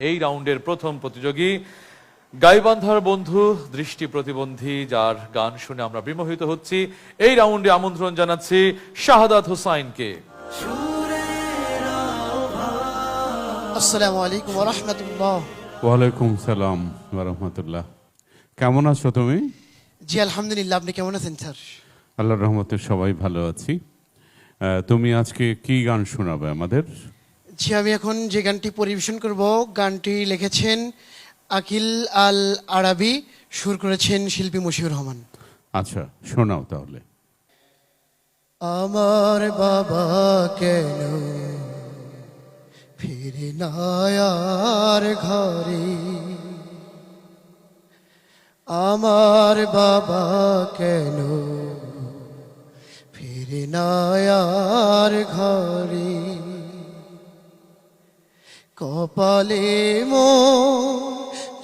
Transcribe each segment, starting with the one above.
এই রাউন্ডের প্রথম প্রতিযোগী গাইবান্ধার বন্ধু দৃষ্টি প্রতিবন্ধী যার গান শুনে আমরা বিমোহিত হচ্ছি। এই রাউন্ডে আমন্ত্রণ জানাচ্ছি শাহাদাত হুসাইনকে। আসসালামু আলাইকুম রহমতুল্লাহ। ওয়ালাইকুম সালাম রহমতুল্লাহ। কেমন আছো তুমি? জি আলহামদুলিল্লাহ আপনি কেমন আছেন স্যার? আল্লাহর রহমতে সবাই ভালো আছি। আহ, তুমি আজকে কি গান শোনাবে আমাদের? জি আমি এখন যে গানটি পরিবেশন করব গানটি লিখেছেন আকিল আল আরাবি সুর করেছেন শিল্পী মশিউর রহমান। আচ্ছা শোনাও তাহলে। আমার বাবা কেন ফিরে না আর ঘরে। আমার বাবা কেন ফিরে না আর ঘরে। কপালে মো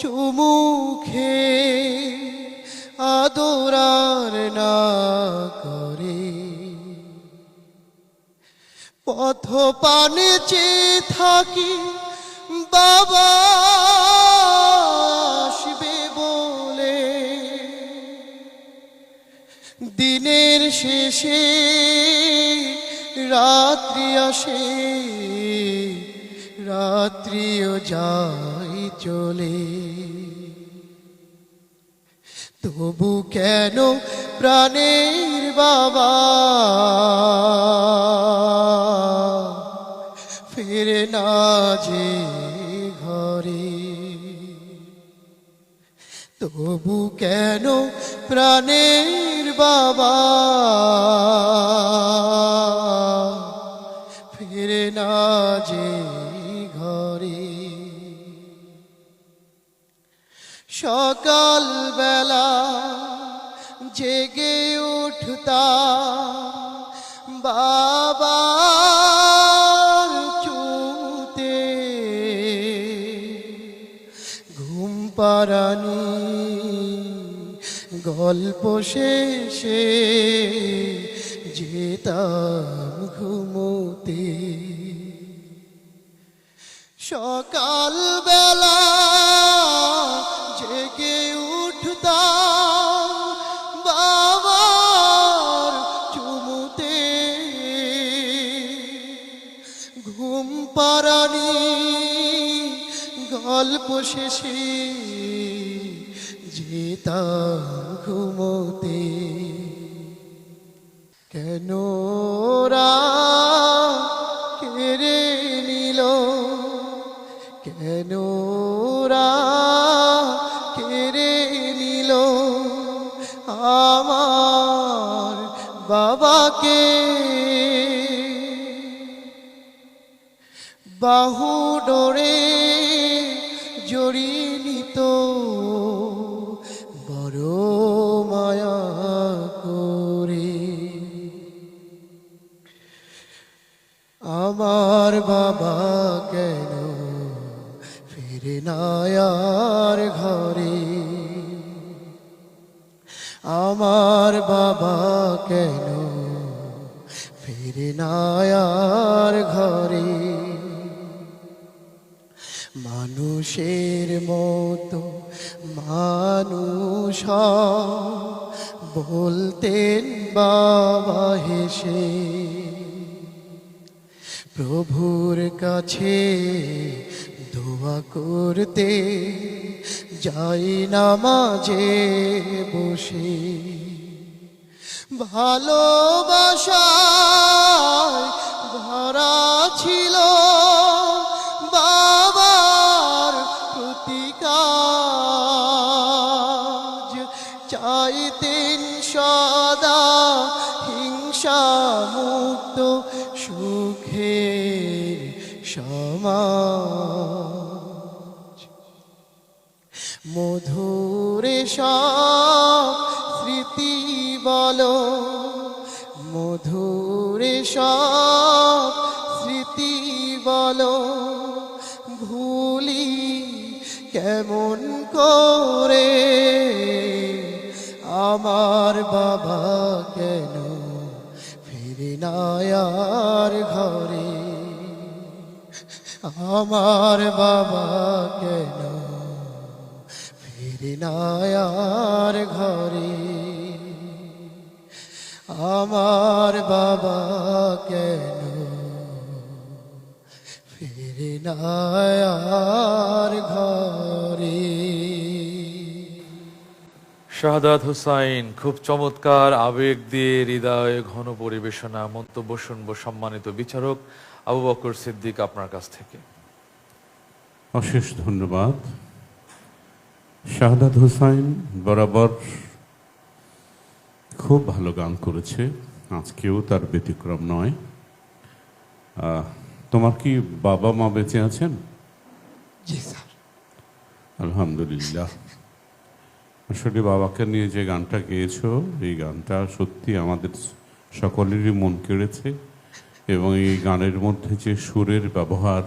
চুমুখে আদরার না করে। পথ পানে চেয়ে থাকি বাবা আসবে বলে। দিনের শেষে রাত্রি আসে রাত্রিও যাই চলে। তবু কেন প্রাণের বাবা? ফিরে না যে ঘরে। তবু কেন প্রাণের বাবা? বেলা জেগে উঠতা বাবা চুতে ঘুম পারানি গল্প শেষে যেতাম ঘুমোতে। সকাল গল্প শেষে যেতাম ঘুমোতে। কেন কেড়ে নিল? কেন কেড়ে নিল? আমার বাবাকে বাহু ডোরে বাবা কেন ফিরে না আর ঘরে? আমার বাবা কেন ফিরে না আর ঘরে? মানুষের মতো মানুষ বলতেন বাবা হেসে। প্রভুর কাছে দোয়া করতে যাই না মাঝে বসে। ভালোবাসায় ভরা ছিল বাবার প্রতিকাজ। চাইতেন সদা হিংসা মুক্ত সুখের সমাজ। মধুরে সব স্মৃতি বলো। মধুরে সব স্মৃতি বলো। ভুলি কেমন করে আমার বাবা কেন ফিরে না আর ঘরে? আমার বাবা কেন? ফিরে নায়ার ঘরে। আমার বাবা কেন? ফিরে নায়ার ঘরে। শাহাদাত হুসাইন খুব চমৎকার আবেগ দিয়ে হৃদয়ে ঘন পরিবেশনা মন্তব্য শুনব সম্মানিত বিচারক আবু বকর সিদ্দিক আপনার কাছ থেকে। অশেষ ধন্যবাদ। শাহাদাত হুসাইন বরাবর খুব ভালো গান করেছে আজকেও তার ব্যতিক্রম নয়। তোমার কি বাবা মা বেঁচে আছেন? জি স্যার। আলহামদুলিল্লাহ। আসলে বাবাকে নিয়ে যে গানটা গেয়েছো, এই গানটা সত্যি আমাদের সকলেরই মন কেড়েছে এবং এই গানের মধ্যে যে সুরের ব্যবহার,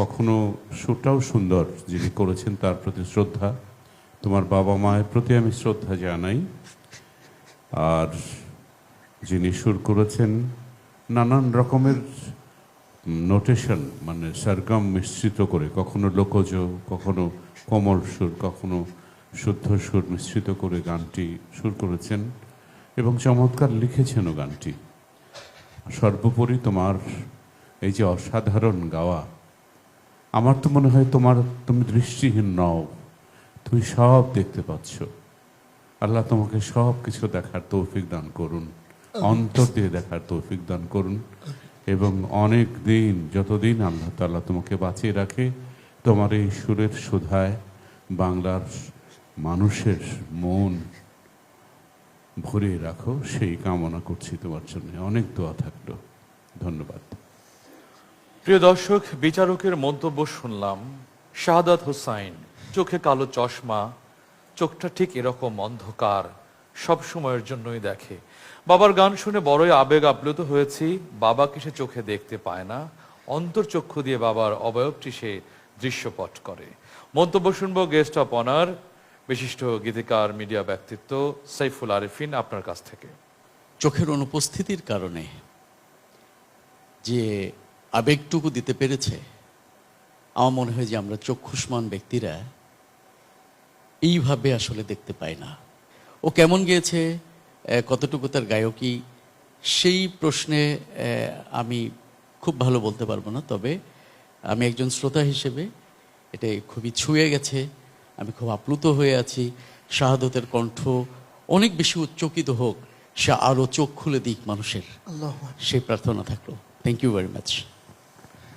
কখনো সুরটাও সুন্দর যিনি করেছেন তার প্রতি শ্রদ্ধা। তোমার বাবা মায়ের প্রতি আমি শ্রদ্ধা জানাই। আর যিনি সুর করেছেন, নানান রকমের নোটেশন মানে সরগম মিশ্রিত করে, কখনো লোকজ, কখনো কোমল সুর, কখনো শুদ্ধ সুর মিশ্রিত করে গানটি সুর করেছেন এবং চমৎকার লিখেছেনও গানটি। সর্বোপরি তোমার এই যে অসাধারণ গাওয়া, আমার তো মনে হয় তোমার তুমি দৃষ্টিহীন নও, তুমি সব দেখতে পাচ্ছ। আল্লাহ তোমাকে সব কিছু দেখার তৌফিক দান করুন, অন্তর দিয়ে দেখার তৌফিক দান করুন এবং অনেক দিন, যতদিন আল্লাহ তাআলা তোমাকে বাঁচিয়ে রাখে, তোমার এই সুরের সুধায় বাংলার মানুষের মন ভরে রাখো, সেই কামনা করছি তোমার জন্য। অনেক দোয়া থাকল। ধন্যবাদ। প্রিয় দর্শক, বিচারকের মন্তব্য শুনলাম। শাহাদাত হুসাইন, চোখে কালো চশমা, চোখটা ঠিক এরকম অন্ধকার, সব সময়ের জন্যই দেখে। বাবার গান শুনে বড়ই আবেগ আপ্লুত হয়েছি, বাবাকে সে চোখে দেখতে পায় না। অন্তর্চক্ষু দিয়ে বাবার অবয়বটি সে দৃশ্যপট করে। মন্তব্য শুনব গেস্ট অফ অনার বিশিষ্ট গীতিকার, মিডিয়া ব্যক্তিত্ব সাইফুল আরিফিন আপনার কাছ থেকে। চোখের অনুপস্থিতির কারণে যে আবেগটুকু দিতে পেরেছে, আমার মনে হয় যে আমরা চক্ষুষ্মান ব্যক্তিরা এইভাবে আসলে দেখতে পাই না। ও কেমন গিয়েছে কতটুকু তার গায়কী, সেই প্রশ্নে আমি খুব ভালো বলতে পারব না, তবে আমি একজন শ্রোতা হিসেবে এটা খুবই ছুঁয়ে গেছে। আমি খুব আপ্লুত হয়ে আছি। শাহাদতের কণ্ঠ অনেক বেশি উচ্চকিত হোক সে আরও চোখ খুলে দিক মানুষের। আল্লাহ সেই প্রার্থনা থাকল। Thank you very much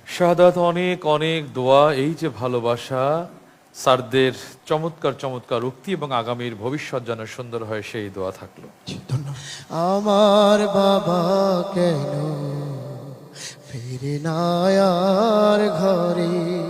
Shahadat অনেক অনেক দোয়া এই যে ভালোবাসা স্যারদের চমৎকার চমৎকার উক্তি এবং আগামীর ভবিষ্যৎ যেন সুন্দর হয় সেই দোয়া থাকল। ধন্যবাদ। আমার বাবা কেন ফিরে না আর ঘরে?